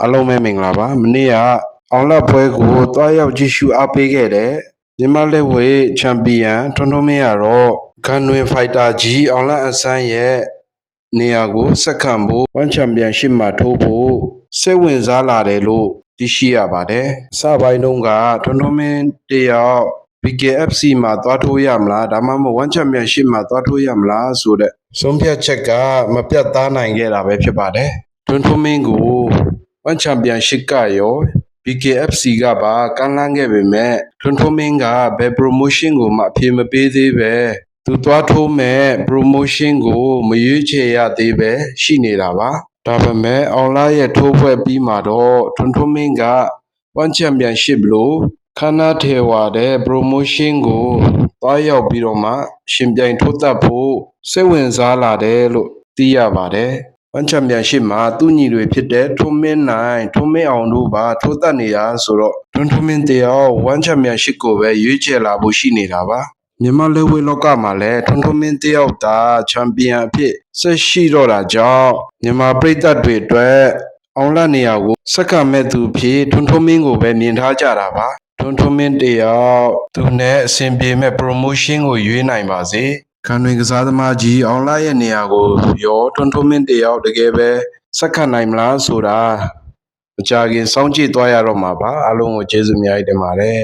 အားလုံးပဲမင်္ဂလာပါမနေ့ကအောင်လပွဲကိုတွားရောက်ကြည့်ရှုအားပေးခဲ့တဲ့မြန်မာလက်ဝဲချန်ပီယံထွန်းထွန်းမင်းကတော့ဂန်နွေဖိုက်တာကြီးအောင်လအဆန်းရဲ့နေရာကိုဆက်ခံဖို့ဝမ်ချန်ပီယံရှစ်မှာထိုးဖို့စိတ်ဝင်စားလာတယ်လို့သိရှိရပါတယ်အစပိုင်းတုန်းကထွန်းထွန်းမင်းတယောက် BKFC မှာသွားထိုးရမလားဒါမှမဟုတ်ဝမ်ချန်ပီယံရှစ်မှာသွားထိုးရမလားဆိုတဲ့ဆုံးဖြတ်ချက်ကမပြတ်သားနိုင်ခဲ့တာပဲဖြစ်ပါတယ်ထွန်းထွန်းမင်းကို ဝမ်ချန်ပီယံရှစ်ကရော BKFC ကပါကမ်းလှမ်းခဲ့ပေမဲ့ထွန်းထွန်းမင်းကဘယ် promotion ကိုမှအပြေမပေးသေးပဲသူသွားထိုးမဲ့ promotion ကိုမရွေးချယ်ရသေးပဲရှိနေတာပါဒါပေမဲ့အောင်လာရဲ့ထိုးဖွဲ့ပြီးမှာတော့ထွန်းထွန်းမင်းကဝမ်ချန်ပီယံရှစ်လို့ခမ်းနားထေဝါတဲ့ promotion ကိုသွားရောက်ပြီးတော့မှ ရှင်ပြိုင်ထိုးသက်ဖို့စိတ်ဝင်စားလာတယ်လို့သိရပါတယ် ဝမ်ချန်ပီယံရှစ်မှာသူ့ညီတွေဖြစ်တဲ့ထွန်းမင်းနိုင်ထွန်းမင်းအောင်တို့ပါထိုးသက်နေတာဆိုတော့ထွန်းထွန်းမင်းတယောက်ဝမ်ချန်ပီယံရှစ်ကိုပဲရွေးချယ်လာဖို့ရှိနေတာပါမြန်မာလက်ဝဲလောကမှာလည်းထွန်းထွန်းမင်းတယောက်သာချန်ပီယံအဖြစ်ဆက်ရှိတော့တာကြောင့်မြန်မာပြည်သက်တွေအတွက်အောင်လနေရာကိုစက္ကန့်မဲ့သူဖြစ်ထွန်းထွန်းမင်းကိုပဲမြင်ထားကြတာပါထွန်းထွန်းမင်းတယောက်သူနဲ့အဆင်ပြေမဲ့ promotion ကိုရွေးနိုင်ပါစေ။ ခံတွင်ကစားသမားကြီးအောင်လာရဲ့နေရာကိုရောထွန်းထွန်းမင်းတယောက်တကယ်ပဲဆက်ခံနိုင်မလားဆိုတာမကြခင်စောင့်ကြည့်သွားရတော့မှာပါအားလုံးကိုကျေးဇူးအများကြီးတင်ပါတယ်